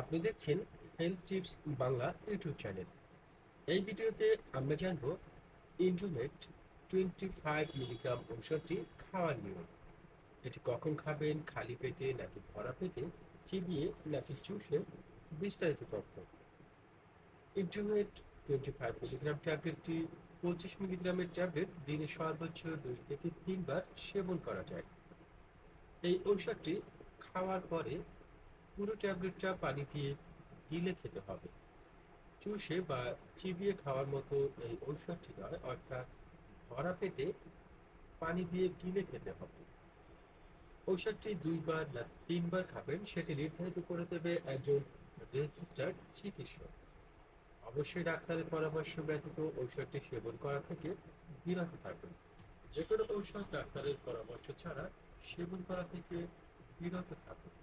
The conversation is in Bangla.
আপনি দেখছেন health tips Bangla YouTube channel এই ভিডিওতে আমরা জানব ইন্টুমেট টোয়েন্টি ফাইভ মিলিগ্রাম ঔষধটি খাওয়ার নিয়ম। এটি কখন খাবেন, খালি পেটে নাকি ভরা পেটে, চিবিয়ে নাকি চুষে বিস্তারিত তথ্য। ইন্টুমেট টোয়েন্টি ফাইভ মিলিগ্রাম ট্যাবলেটটি পঁচিশ মিলিগ্রামের ট্যাবলেট দিনে সর্বোচ্চ দুই থেকে তিনবার সেবন করা যায়। এই ঔষধটি খাওয়ার পরে পুরো ট্যাবলেটটা পানি দিয়ে গিলে খেতে হবে। চুষে বা চিবিয়ে খাওয়ার মতো এই ঔষধটি নয়, অর্থাৎ ভরা পেটে পানি দিয়ে গিলে খেতে হবে। ঔষধটি দুইবার না তিনবার খাবেন, সেটি নির্ধারিত করে দেবে একজন রেজিস্টার্ড চিকিৎসক। অবশ্যই ডাক্তারের পরামর্শ ব্যতীত ঔষধটি সেবন করা থেকে বিরত থাকুন। যে কোনো ঔষধ ডাক্তারের পরামর্শ ছাড়া সেবন করা থেকে বিরত থাকুন।